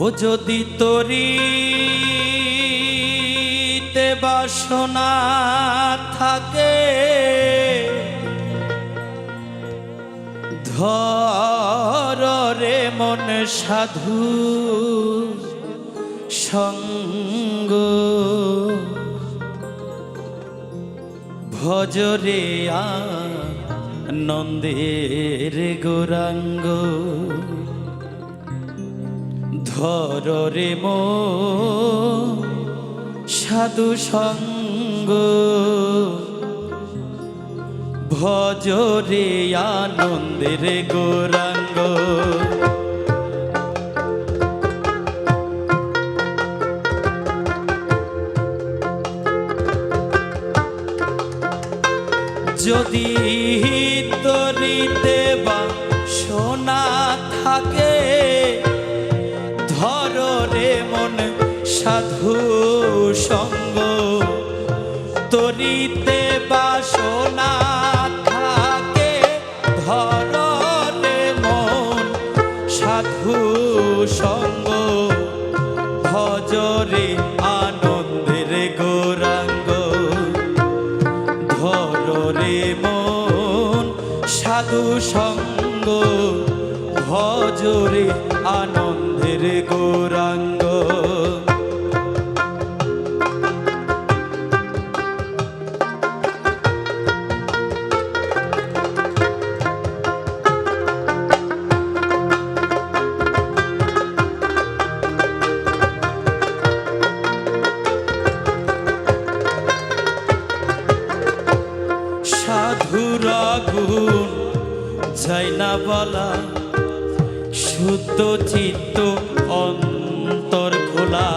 ও যদি তরি বাসনা থাকে ধর মন সাধু সঙ্গ। ভজরে নন্দের গোরাঙ্গ। ধর রে মো সাধু সঙ্গ। ভজরে আনন্দের গোরাঙ্গ। যদি তরিতে বা সোনা থাকে সাধু সঙ্গ, তরিতে বা সোনা থাকে ধর রে মন সাধু সঙ্গ, ভজরে আনন্দের গৌরাঙ্গ ধরে মন সাধু সঙ্গ, ভজরে আনন্দের গৌরাঙ্গ। যাই না বলা, শুদ্ধ চিত্ত অন্তর খোলা।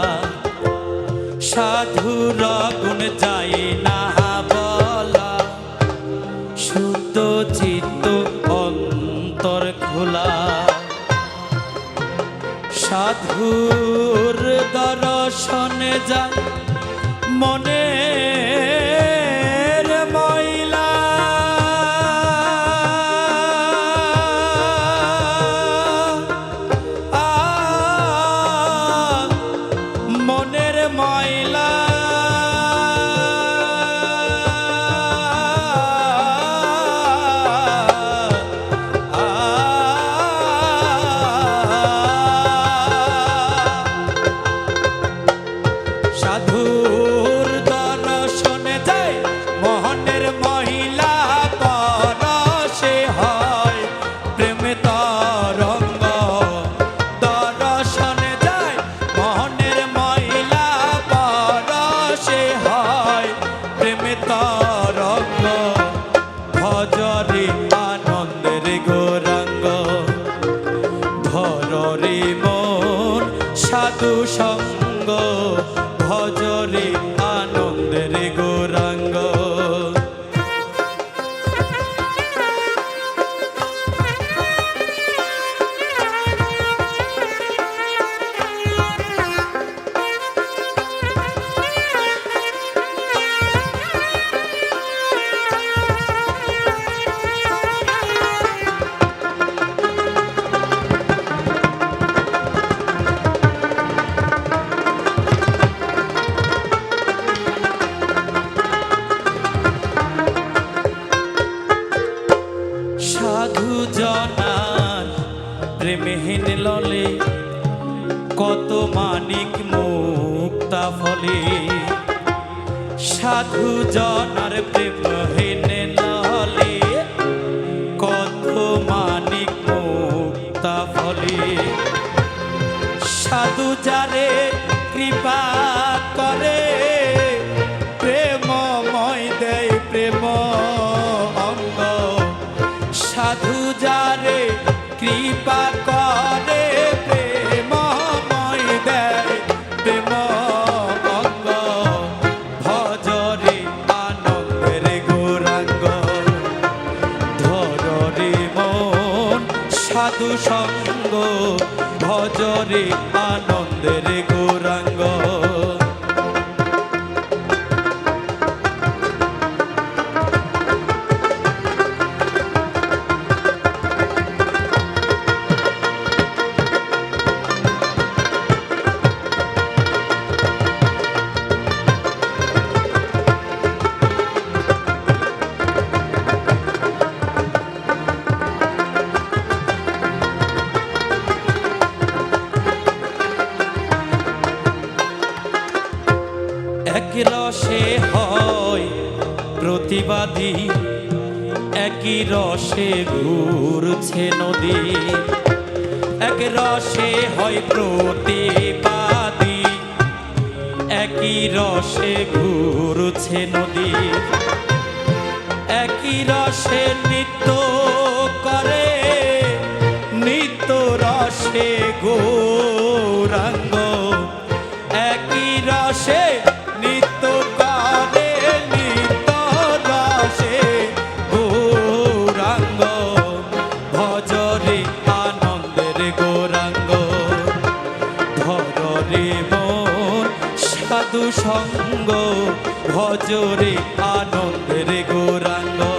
সাধুর গুণ যাই না বলা, শুদ্ধ চিত্ত অন্তর খোলা। সাধুর দর্শনে যায় মনের প্রেমহীন ললে, কত মানিক মুক্তা ফলে। সাধু জনার প্রেমহীন ললে কত মানিক মুক্তা ফলে। সাধু যারে কৃপা ভজরে আনন্দের রসে ঘুরছে নদী। এক রসে হয় প্রতিবাদী, একই রসে ঘুরছে নদী। একই রসে নৃত্য করে, নিত্য রসে গৌরাঙ্গ ভজরে আনন্দের গৌরাঙ্গ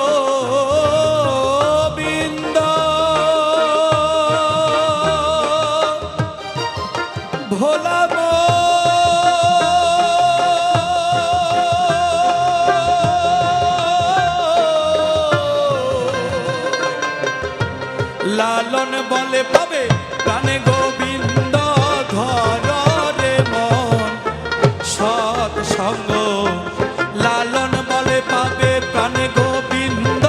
লালন বলে পাবে প্রাণে গোবিন্দ ধর রে মন। সৎ সঙ্গ লালন বলে পাবে প্রাণে গোবিন্দ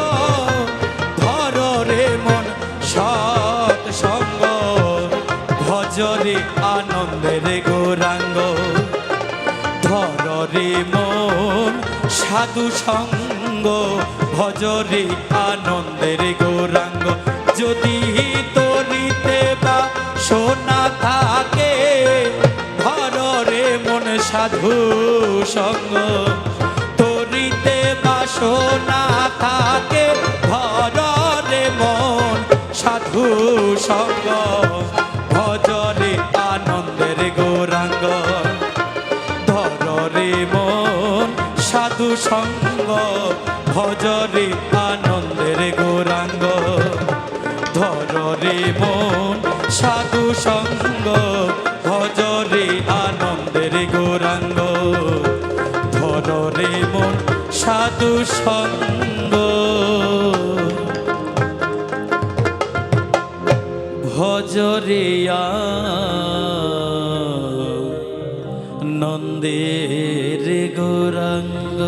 ধর রে মন। সৎ সঙ্গ ভজরে আনন্দের গৌরাঙ্গ ধর রে মন। সাধু সঙ্গ ভজরে আনন্দের গৌরাঙ্গ যদি তরিতে বা সোনা থাকে ধর মন সাধু সঙ্গ। তরিতে বা সোনা থাকে ধর মন সাধু সঙ্গ। ভজরে আনন্দের গৌরাঙ্গ ধরে মন সাধু সঙ্গ। ভজরে মন সাধু সঙ্গ ভজরে আনন্দের গৌরাঙ্গ। ধরে মন সাধু সঙ্গ। ভজরিয়া নন্দের গৌরাঙ্গ।